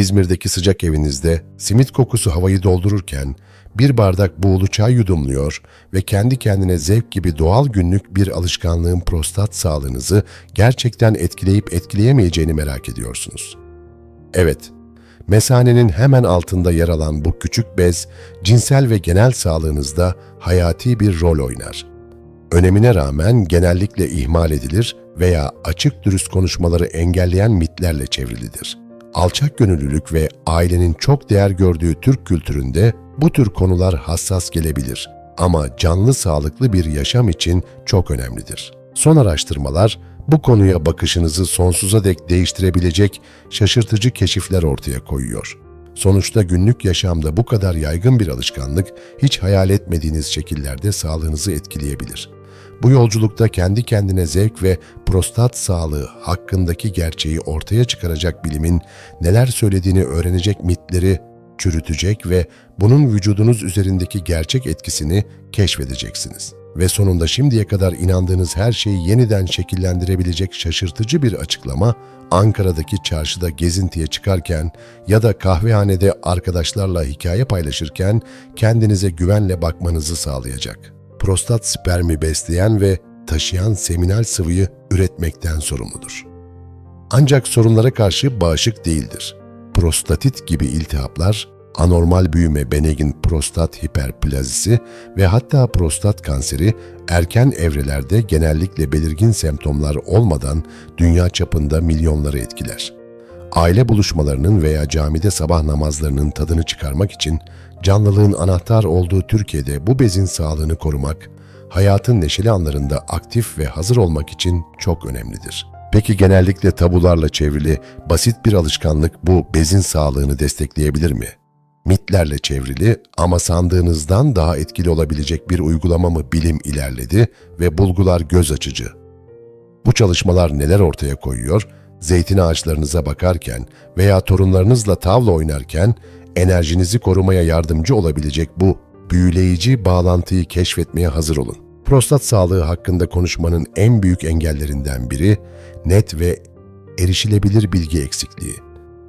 İzmir'deki sıcak evinizde simit kokusu havayı doldururken bir bardak buğulu çay yudumluyor ve kendi kendine zevk gibi doğal günlük bir alışkanlığın prostat sağlığınızı gerçekten etkileyip etkileyemeyeceğini merak ediyorsunuz. Evet, mesanenin hemen altında yer alan bu küçük bez cinsel ve genel sağlığınızda hayati bir rol oynar. Önemine rağmen genellikle ihmal edilir veya açık dürüst konuşmaları engelleyen mitlerle çevrilidir. Alçak gönüllülük ve ailenin çok değer gördüğü Türk kültüründe bu tür konular hassas gelebilir ama canlı sağlıklı bir yaşam için çok önemlidir. Son araştırmalar bu konuya bakışınızı sonsuza dek değiştirebilecek şaşırtıcı keşifler ortaya koyuyor. Sonuçta günlük yaşamda bu kadar yaygın bir alışkanlık hiç hayal etmediğiniz şekillerde sağlığınızı etkileyebilir. Bu yolculukta kendi kendine zevk ve prostat sağlığı hakkındaki gerçeği ortaya çıkaracak bilimin neler söylediğini öğrenecek mitleri çürütecek ve bunun vücudunuz üzerindeki gerçek etkisini keşfedeceksiniz. Ve sonunda şimdiye kadar inandığınız her şeyi yeniden şekillendirebilecek şaşırtıcı bir açıklama Ankara'daki çarşıda gezintiye çıkarken ya da kahvehanede arkadaşlarla hikaye paylaşırken kendinize güvenle bakmanızı sağlayacak. Prostat spermi besleyen ve taşıyan seminal sıvıyı üretmekten sorumludur. Ancak sorunlara karşı bağışık değildir. Prostatit gibi iltihaplar, anormal büyüme benign prostat hiperplazisi ve hatta prostat kanseri erken evrelerde genellikle belirgin semptomlar olmadan dünya çapında milyonları etkiler. Aile buluşmalarının veya camide sabah namazlarının tadını çıkarmak için canlılığın anahtar olduğu Türkiye'de bu bezin sağlığını korumak, hayatın neşeli anlarında aktif ve hazır olmak için çok önemlidir. Peki genellikle tabularla çevrili basit bir alışkanlık bu bezin sağlığını destekleyebilir mi? Mitlerle çevrili ama sandığınızdan daha etkili olabilecek bir uygulama mı bilim ilerledi ve bulgular göz açıcı. Bu çalışmalar neler ortaya koyuyor? Zeytin ağaçlarınıza bakarken veya torunlarınızla tavla oynarken enerjinizi korumaya yardımcı olabilecek bu büyüleyici bağlantıyı keşfetmeye hazır olun. Prostat sağlığı hakkında konuşmanın en büyük engellerinden biri net ve erişilebilir bilgi eksikliği.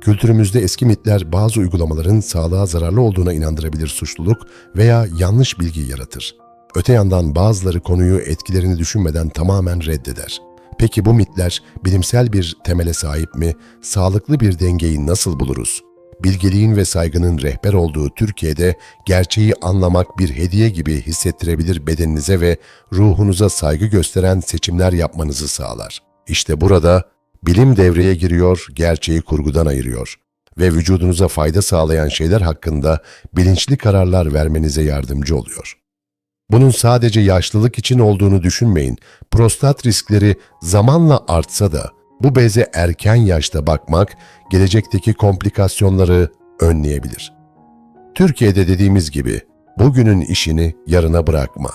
Kültürümüzde eski mitler bazı uygulamaların sağlığa zararlı olduğuna inandırabilir suçluluk veya yanlış bilgi yaratır. Öte yandan bazıları konuyu etkilerini düşünmeden tamamen reddeder. Peki bu mitler bilimsel bir temele sahip mi? Sağlıklı bir dengeyi nasıl buluruz? Bilgeliğin ve saygının rehber olduğu Türkiye'de gerçeği anlamak bir hediye gibi hissettirebilir bedeninize ve ruhunuza saygı gösteren seçimler yapmanızı sağlar. İşte burada bilim devreye giriyor, gerçeği kurgudan ayırıyor ve vücudunuza fayda sağlayan şeyler hakkında bilinçli kararlar vermenize yardımcı oluyor. Bunun sadece yaşlılık için olduğunu düşünmeyin. Prostat riskleri zamanla artsa da bu beze erken yaşta bakmak gelecekteki komplikasyonları önleyebilir. Türkiye'de dediğimiz gibi bugünün işini yarına bırakma.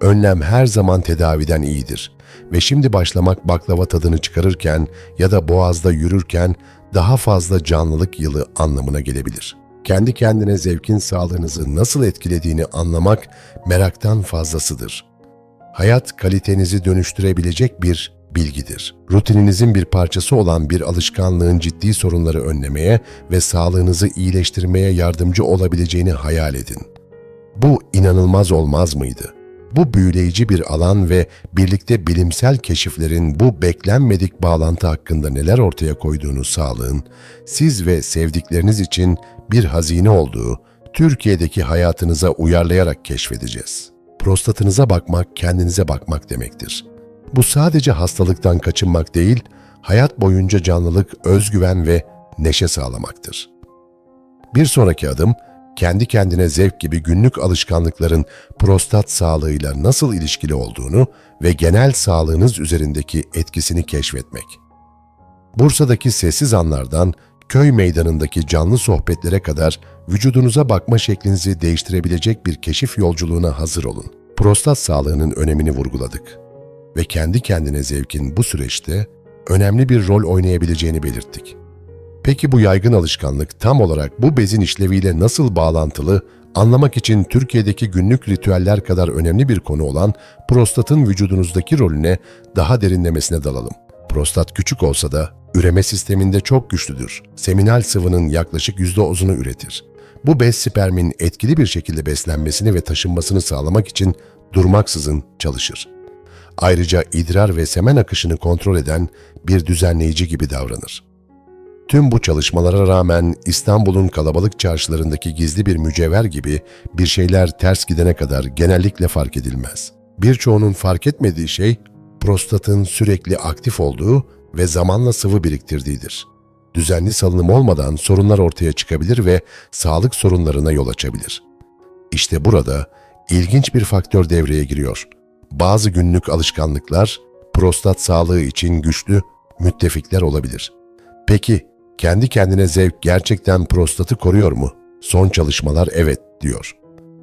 Önlem her zaman tedaviden iyidir ve şimdi başlamak baklava tadını çıkarırken ya da boğazda yürürken daha fazla canlılık yılı anlamına gelebilir. Kendi kendine zevkin sağlığınızı nasıl etkilediğini anlamak meraktan fazlasıdır. Hayat kalitenizi dönüştürebilecek bir bilgidir. Rutininizin bir parçası olan bir alışkanlığın ciddi sorunları önlemeye ve sağlığınızı iyileştirmeye yardımcı olabileceğini hayal edin. Bu inanılmaz olmaz mıydı? Bu büyüleyici bir alan ve birlikte bilimsel keşiflerin bu beklenmedik bağlantı hakkında neler ortaya koyduğunu sağlığın, siz ve sevdikleriniz için bir hazine olduğu, Türkiye'deki hayatınıza uyarlayarak keşfedeceğiz. Prostatınıza bakmak, kendinize bakmak demektir. Bu sadece hastalıktan kaçınmak değil, hayat boyunca canlılık, özgüven ve neşe sağlamaktır. Bir sonraki adım, kendi kendine zevk gibi günlük alışkanlıkların prostat sağlığıyla nasıl ilişkili olduğunu ve genel sağlığınız üzerindeki etkisini keşfetmek. Bursa'daki sessiz anlardan köy meydanındaki canlı sohbetlere kadar vücudunuza bakma şeklinizi değiştirebilecek bir keşif yolculuğuna hazır olun. Prostat sağlığının önemini vurguladık ve kendi kendine zevkin bu süreçte önemli bir rol oynayabileceğini belirttik. Peki bu yaygın alışkanlık tam olarak bu bezin işleviyle nasıl bağlantılı, anlamak için Türkiye'deki günlük ritüeller kadar önemli bir konu olan prostatın vücudunuzdaki rolüne daha derinlemesine dalalım. Prostat küçük olsa da üreme sisteminde çok güçlüdür. Seminal sıvının yaklaşık %10'unu üretir. Bu bez spermin etkili bir şekilde beslenmesini ve taşınmasını sağlamak için durmaksızın çalışır. Ayrıca idrar ve semen akışını kontrol eden bir düzenleyici gibi davranır. Tüm bu çalışmalara rağmen İstanbul'un kalabalık çarşılarındaki gizli bir mücevher gibi bir şeyler ters gidene kadar genellikle fark edilmez. Birçoğunun fark etmediği şey prostatın sürekli aktif olduğu ve zamanla sıvı biriktirdiğidir. Düzenli salınım olmadan sorunlar ortaya çıkabilir ve sağlık sorunlarına yol açabilir. İşte burada ilginç bir faktör devreye giriyor. Bazı günlük alışkanlıklar prostat sağlığı için güçlü müttefikler olabilir. Peki kendi kendine zevk gerçekten prostatı koruyor mu? Son çalışmalar evet diyor.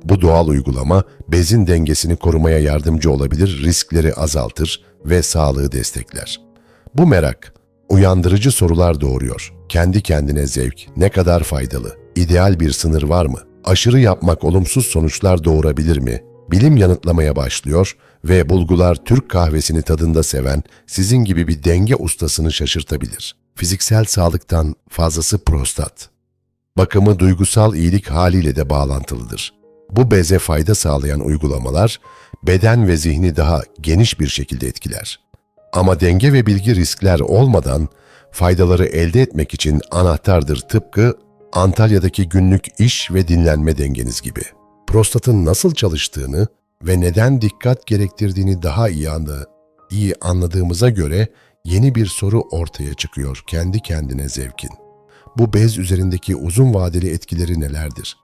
Bu doğal uygulama bezin dengesini korumaya yardımcı olabilir, riskleri azaltır ve sağlığı destekler. Bu merak uyandırıcı sorular doğuruyor. Kendi kendine zevk ne kadar faydalı? İdeal bir sınır var mı? Aşırı yapmak olumsuz sonuçlar doğurabilir mi? Bilim yanıtlamaya başlıyor ve bulgular Türk kahvesini tadında seven sizin gibi bir denge ustasını şaşırtabilir. Fiziksel sağlıktan fazlası prostat. Bakımı duygusal iyilik haliyle de bağlantılıdır. Bu beze fayda sağlayan uygulamalar beden ve zihni daha geniş bir şekilde etkiler. Ama denge ve bilgi riskler olmadan faydaları elde etmek için anahtardır tıpkı Antalya'daki günlük iş ve dinlenme dengeniz gibi. Prostatın nasıl çalıştığını ve neden dikkat gerektirdiğini daha iyi, anla, iyi anladığımıza göre yeni bir soru ortaya çıkıyor kendi kendine zevkin. Bu bez üzerindeki uzun vadeli etkileri nelerdir?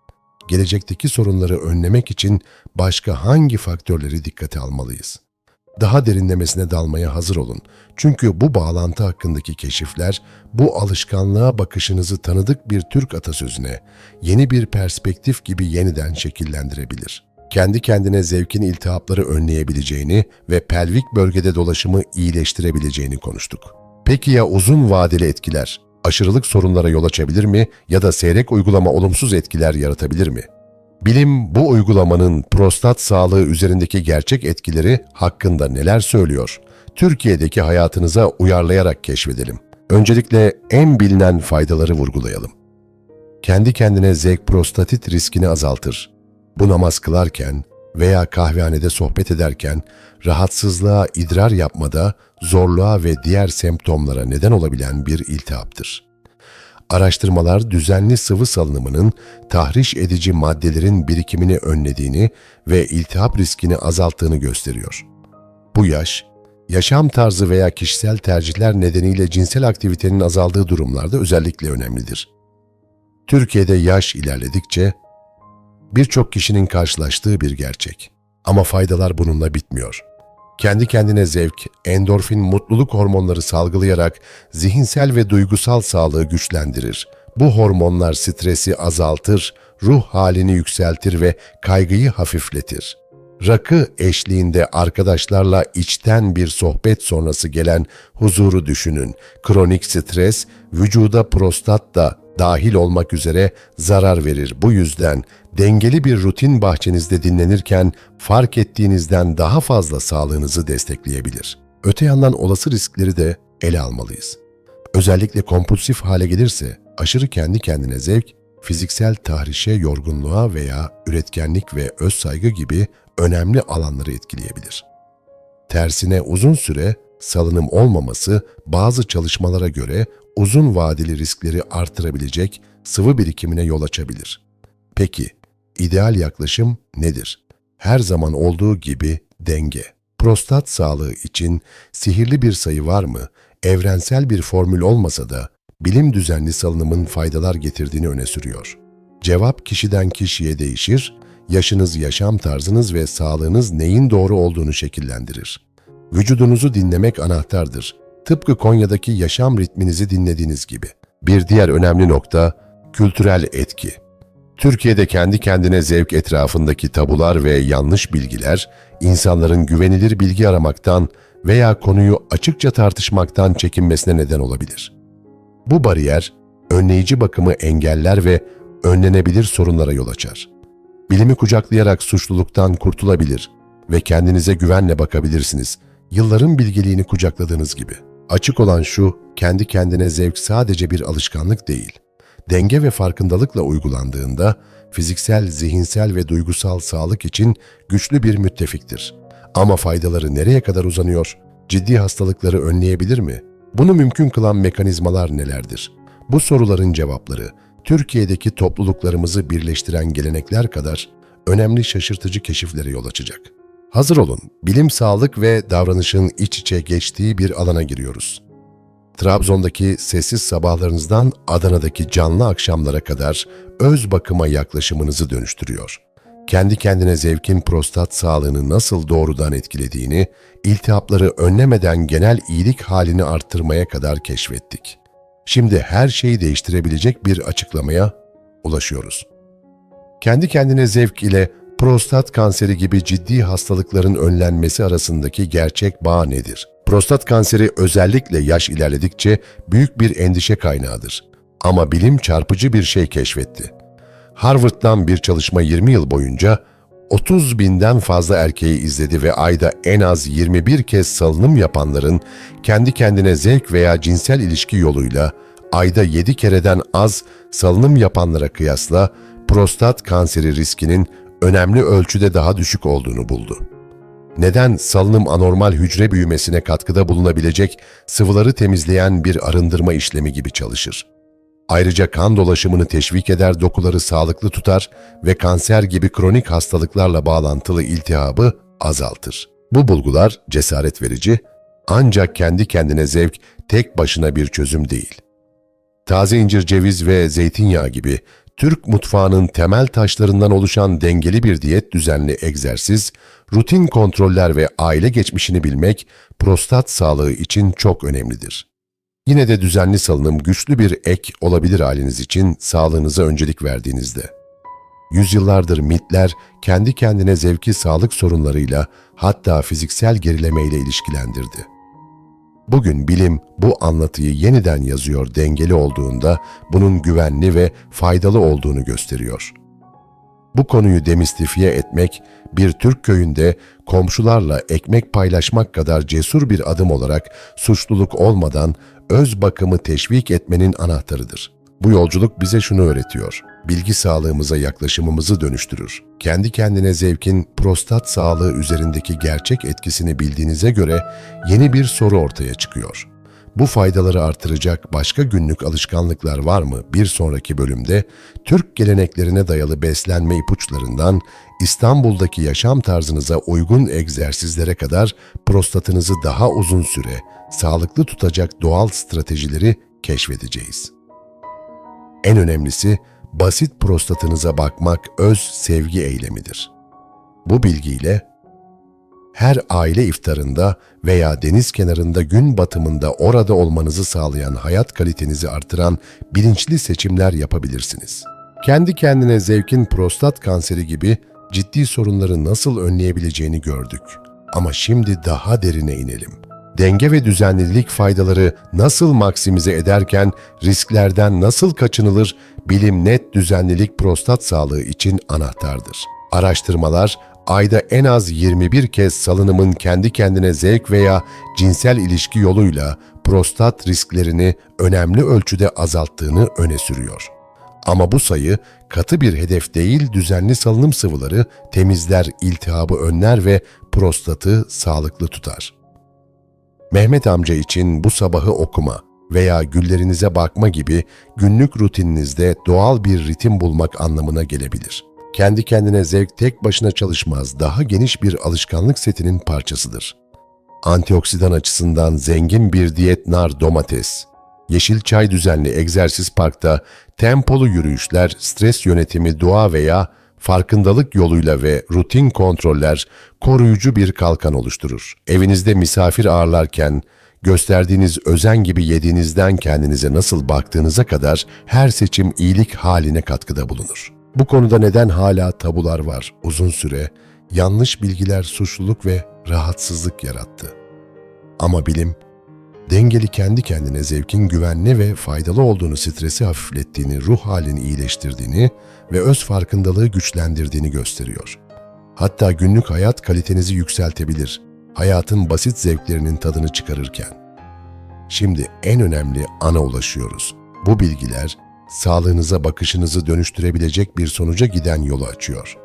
Gelecekteki sorunları önlemek için başka hangi faktörleri dikkate almalıyız? Daha derinlemesine dalmaya hazır olun. Çünkü bu bağlantı hakkındaki keşifler bu alışkanlığa bakışınızı tanıdık bir Türk atasözüne, yeni bir perspektif gibi yeniden şekillendirebilir. Kendi kendine zevkin iltihapları önleyebileceğini ve pelvik bölgede dolaşımı iyileştirebileceğini konuştuk. Peki ya uzun vadeli etkiler? Aşırılık sorunlara yol açabilir mi ya da seyrek uygulama olumsuz etkiler yaratabilir mi? Bilim bu uygulamanın prostat sağlığı üzerindeki gerçek etkileri hakkında neler söylüyor? Türkiye'deki hayatınıza uyarlayarak keşfedelim. Öncelikle en bilinen faydaları vurgulayalım. Kendi kendine zevk prostatit riskini azaltır. Bu namaz kılarken veya kahvehanede sohbet ederken rahatsızlığa idrar yapmada, zorluğa ve diğer semptomlara neden olabilen bir iltihaptır. Araştırmalar düzenli sıvı salınımının tahriş edici maddelerin birikimini önlediğini ve iltihap riskini azalttığını gösteriyor. Bu yaş, yaşam tarzı veya kişisel tercihler nedeniyle cinsel aktivitenin azaldığı durumlarda özellikle önemlidir. Türkiye'de yaş ilerledikçe birçok kişinin karşılaştığı bir gerçek. Ama faydalar bununla bitmiyor. Kendi kendine zevk, endorfin mutluluk hormonları salgılayarak zihinsel ve duygusal sağlığı güçlendirir. Bu hormonlar stresi azaltır, ruh halini yükseltir ve kaygıyı hafifletir. Rakı eşliğinde arkadaşlarla içten bir sohbet sonrası gelen huzuru düşünün. Kronik stres, vücuda prostat da dahil olmak üzere zarar verir. Bu yüzden dengeli bir rutin bahçenizde dinlenirken fark ettiğinizden daha fazla sağlığınızı destekleyebilir. Öte yandan olası riskleri de ele almalıyız. Özellikle kompulsif hale gelirse aşırı kendi kendine zevk, fiziksel tahrişe, yorgunluğa veya üretkenlik ve öz saygı gibi önemli alanları etkileyebilir. Tersine uzun süre salınım olmaması bazı çalışmalara göre uzun vadeli riskleri artırabilecek sıvı birikimine yol açabilir. Peki, ideal yaklaşım nedir? Her zaman olduğu gibi denge. Prostat sağlığı için sihirli bir sayı var mı? Evrensel bir formül olmasa da bilim düzenli salınımın faydalar getirdiğini öne sürüyor. Cevap kişiden kişiye değişir, yaşınız, yaşam tarzınız ve sağlığınız neyin doğru olduğunu şekillendirir. Vücudunuzu dinlemek anahtardır. Tıpkı Konya'daki yaşam ritminizi dinlediğiniz gibi. Bir diğer önemli nokta kültürel etki. Türkiye'de kendi kendine zevk etrafındaki tabular ve yanlış bilgiler insanların güvenilir bilgi aramaktan veya konuyu açıkça tartışmaktan çekinmesine neden olabilir. Bu bariyer önleyici bakımı engeller ve önlenebilir sorunlara yol açar. Bilimi kucaklayarak suçluluktan kurtulabilir ve kendinize güvenle bakabilirsiniz. Yılların bilgeliğini kucakladığınız gibi. Açık olan şu, kendi kendine zevk sadece bir alışkanlık değil. Denge ve farkındalıkla uygulandığında fiziksel, zihinsel ve duygusal sağlık için güçlü bir müttefiktir. Ama faydaları nereye kadar uzanıyor? Ciddi hastalıkları önleyebilir mi? Bunu mümkün kılan mekanizmalar nelerdir? Bu soruların cevapları Türkiye'deki topluluklarımızı birleştiren gelenekler kadar önemli şaşırtıcı keşiflere yol açacak. Hazır olun, bilim, sağlık ve davranışın iç içe geçtiği bir alana giriyoruz. Trabzon'daki sessiz sabahlarınızdan Adana'daki canlı akşamlara kadar öz bakıma yaklaşımınızı dönüştürüyor. Kendi kendine zevkin prostat sağlığını nasıl doğrudan etkilediğini, iltihapları önlemeden genel iyilik halini arttırmaya kadar keşfettik. Şimdi her şeyi değiştirebilecek bir açıklamaya ulaşıyoruz. Kendi kendine zevk ile prostat kanseri gibi ciddi hastalıkların önlenmesi arasındaki gerçek bağ nedir? Prostat kanseri özellikle yaş ilerledikçe büyük bir endişe kaynağıdır. Ama bilim çarpıcı bir şey keşfetti. Harvard'dan bir çalışma 20 yıl boyunca 30 binden fazla erkeği izledi ve ayda en az 21 kez salınım yapanların kendi kendine zevk veya cinsel ilişki yoluyla ayda 7 kereden az salınım yapanlara kıyasla prostat kanseri riskinin önemli ölçüde daha düşük olduğunu buldu. Neden salınım anormal hücre büyümesine katkıda bulunabilecek sıvıları temizleyen bir arındırma işlemi gibi çalışır? Ayrıca kan dolaşımını teşvik eder, dokuları sağlıklı tutar ve kanser gibi kronik hastalıklarla bağlantılı iltihabı azaltır. Bu bulgular cesaret verici ancak kendi kendine zevk tek başına bir çözüm değil. Taze incir, ceviz ve zeytinyağı gibi Türk mutfağının temel taşlarından oluşan dengeli bir diyet düzenli egzersiz, rutin kontroller ve aile geçmişini bilmek prostat sağlığı için çok önemlidir. Yine de düzenli salınım güçlü bir ek olabilir haliniz için sağlığınıza öncelik verdiğinizde. Yüzyıllardır mitler kendi kendine zevki sağlık sorunlarıyla hatta fiziksel gerilemeyle ilişkilendirdi. Bugün bilim bu anlatıyı yeniden yazıyor dengeli olduğunda bunun güvenli ve faydalı olduğunu gösteriyor. Bu konuyu demistifiye etmek bir Türk köyünde komşularla ekmek paylaşmak kadar cesur bir adım olarak suçluluk olmadan öz bakımı teşvik etmenin anahtarıdır. Bu yolculuk bize şunu öğretiyor. Bilgi sağlığımıza yaklaşımımızı dönüştürür. Kendi kendine zevkin prostat sağlığı üzerindeki gerçek etkisini bildiğinize göre yeni bir soru ortaya çıkıyor. Bu faydaları artıracak başka günlük alışkanlıklar var mı? Bir sonraki bölümde Türk geleneklerine dayalı beslenme ipuçlarından İstanbul'daki yaşam tarzınıza uygun egzersizlere kadar prostatınızı daha uzun süre sağlıklı tutacak doğal stratejileri keşfedeceğiz. En önemlisi basit prostatınıza bakmak öz sevgi eylemidir. Bu bilgiyle her aile iftarında veya deniz kenarında gün batımında orada olmanızı sağlayan hayat kalitenizi artıran bilinçli seçimler yapabilirsiniz. Kendi kendine zevkin prostat kanseri gibi ciddi sorunları nasıl önleyebileceğini gördük. Ama şimdi daha derine inelim. Denge ve düzenlilik faydaları nasıl maksimize ederken risklerden nasıl kaçınılır? Bilim net düzenlilik prostat sağlığı için anahtardır. Araştırmalar ayda en az 21 kez salınımın kendi kendine zevk veya cinsel ilişki yoluyla prostat risklerini önemli ölçüde azalttığını öne sürüyor. Ama bu sayı katı bir hedef değil, düzenli salınım sıvıları temizler, iltihabı önler ve prostatı sağlıklı tutar. Mehmet amca için bu sabahı okuma veya güllerinize bakma gibi günlük rutininizde doğal bir ritim bulmak anlamına gelebilir. Kendi kendine zevk tek başına çalışmaz, daha geniş bir alışkanlık setinin parçasıdır. Antioksidan açısından zengin bir diyet nar domates, yeşil çay düzenli egzersiz parkta, tempolu yürüyüşler, stres yönetimi, dua veya farkındalık yoluyla ve rutin kontroller koruyucu bir kalkan oluşturur. Evinizde misafir ağırlarken gösterdiğiniz özen gibi yediğinizden kendinize nasıl baktığınıza kadar her seçim iyilik haline katkıda bulunur. Bu konuda neden hala tabular var? Uzun süre yanlış bilgiler suçluluk ve rahatsızlık yarattı. Ama bilim dengeli kendi kendine zevkin güvenli ve faydalı olduğunu stresi hafiflettiğini, ruh halini iyileştirdiğini ve öz farkındalığı güçlendirdiğini gösteriyor. Hatta günlük hayat kalitenizi yükseltebilir, hayatın basit zevklerinin tadını çıkarırken. Şimdi en önemli ana ulaşıyoruz. Bu bilgiler sağlığınıza bakışınızı dönüştürebilecek bir sonuca giden yolu açıyor.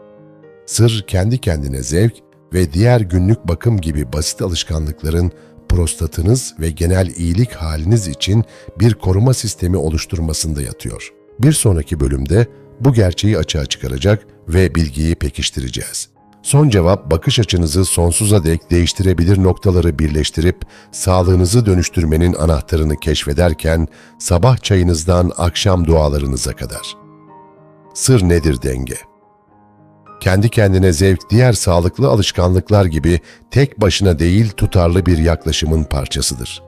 Sır kendi kendine zevk ve diğer günlük bakım gibi basit alışkanlıkların prostatınız ve genel iyilik haliniz için bir koruma sistemi oluşturmasında yatıyor. Bir sonraki bölümde bu gerçeği açığa çıkaracak ve bilgiyi pekiştireceğiz. Son cevap bakış açınızı sonsuza dek değiştirebilir noktaları birleştirip sağlığınızı dönüştürmenin anahtarını keşfederken sabah çayınızdan akşam dualarınıza kadar. Sır nedir denge? Kendi kendine zevk diğer sağlıklı alışkanlıklar gibi tek başına değil tutarlı bir yaklaşımın parçasıdır.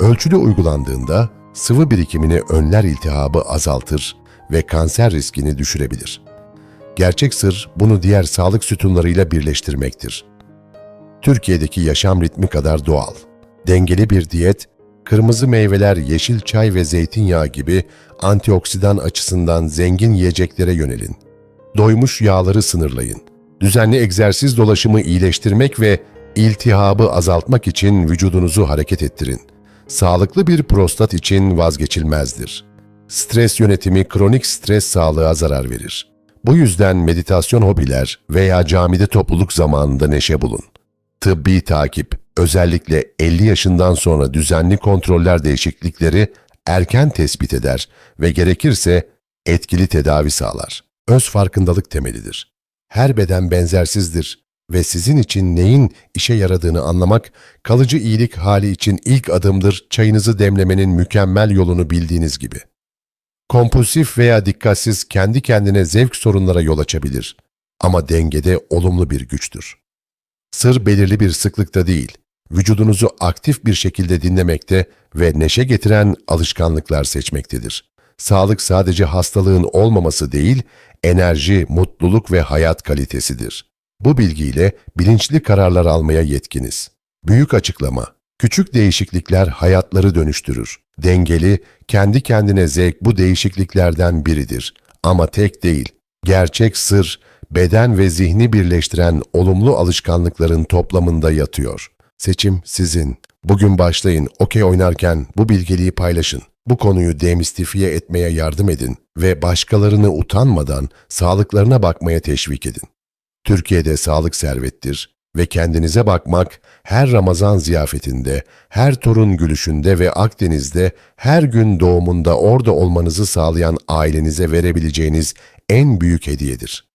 Ölçülü uygulandığında sıvı birikimini önler iltihabı azaltır ve kanser riskini düşürebilir. Gerçek sır bunu diğer sağlık sütunlarıyla birleştirmektir. Türkiye'deki yaşam ritmi kadar doğal. Dengeli bir diyet, kırmızı meyveler, yeşil çay ve zeytinyağı gibi antioksidan açısından zengin yiyeceklere yönelin. Doymuş yağları sınırlayın. Düzenli egzersiz dolaşımı iyileştirmek ve iltihabı azaltmak için vücudunuzu hareket ettirin. Sağlıklı bir prostat için vazgeçilmezdir. Stres yönetimi kronik stres sağlığa zarar verir. Bu yüzden meditasyon hobiler veya camide topluluk zamanında neşe bulun. Tıbbi takip, özellikle 50 yaşından sonra düzenli kontroller değişiklikleri erken tespit eder ve gerekirse etkili tedavi sağlar. Öz farkındalık temelidir. Her beden benzersizdir ve sizin için neyin işe yaradığını anlamak, kalıcı iyilik hali için ilk adımdır çayınızı demlemenin mükemmel yolunu bildiğiniz gibi. Kompulsif veya dikkatsiz kendi kendine zevk sorunlara yol açabilir. Ama dengede olumlu bir güçtür. Sır belirli bir sıklıkta değil, vücudunuzu aktif bir şekilde dinlemekte ve neşe getiren alışkanlıklar seçmektedir. Sağlık sadece hastalığın olmaması değil, enerji, mutluluk ve hayat kalitesidir. Bu bilgiyle bilinçli kararlar almaya yetkiniz. Büyük açıklama. Küçük değişiklikler hayatları dönüştürür. Dengeli, kendi kendine zevk bu değişikliklerden biridir. Ama tek değil. Gerçek sır, beden ve zihni birleştiren olumlu alışkanlıkların toplamında yatıyor. Seçim sizin. Bugün başlayın, okey oynarken bu bilgeliği paylaşın. Bu konuyu demistifiye etmeye yardım edin ve başkalarını utanmadan sağlıklarına bakmaya teşvik edin. Türkiye'de sağlık servettir ve kendinize bakmak her Ramazan ziyafetinde, her torun gülüşünde ve Akdeniz'de her gün doğumunda orada olmanızı sağlayan ailenize verebileceğiniz en büyük hediyedir.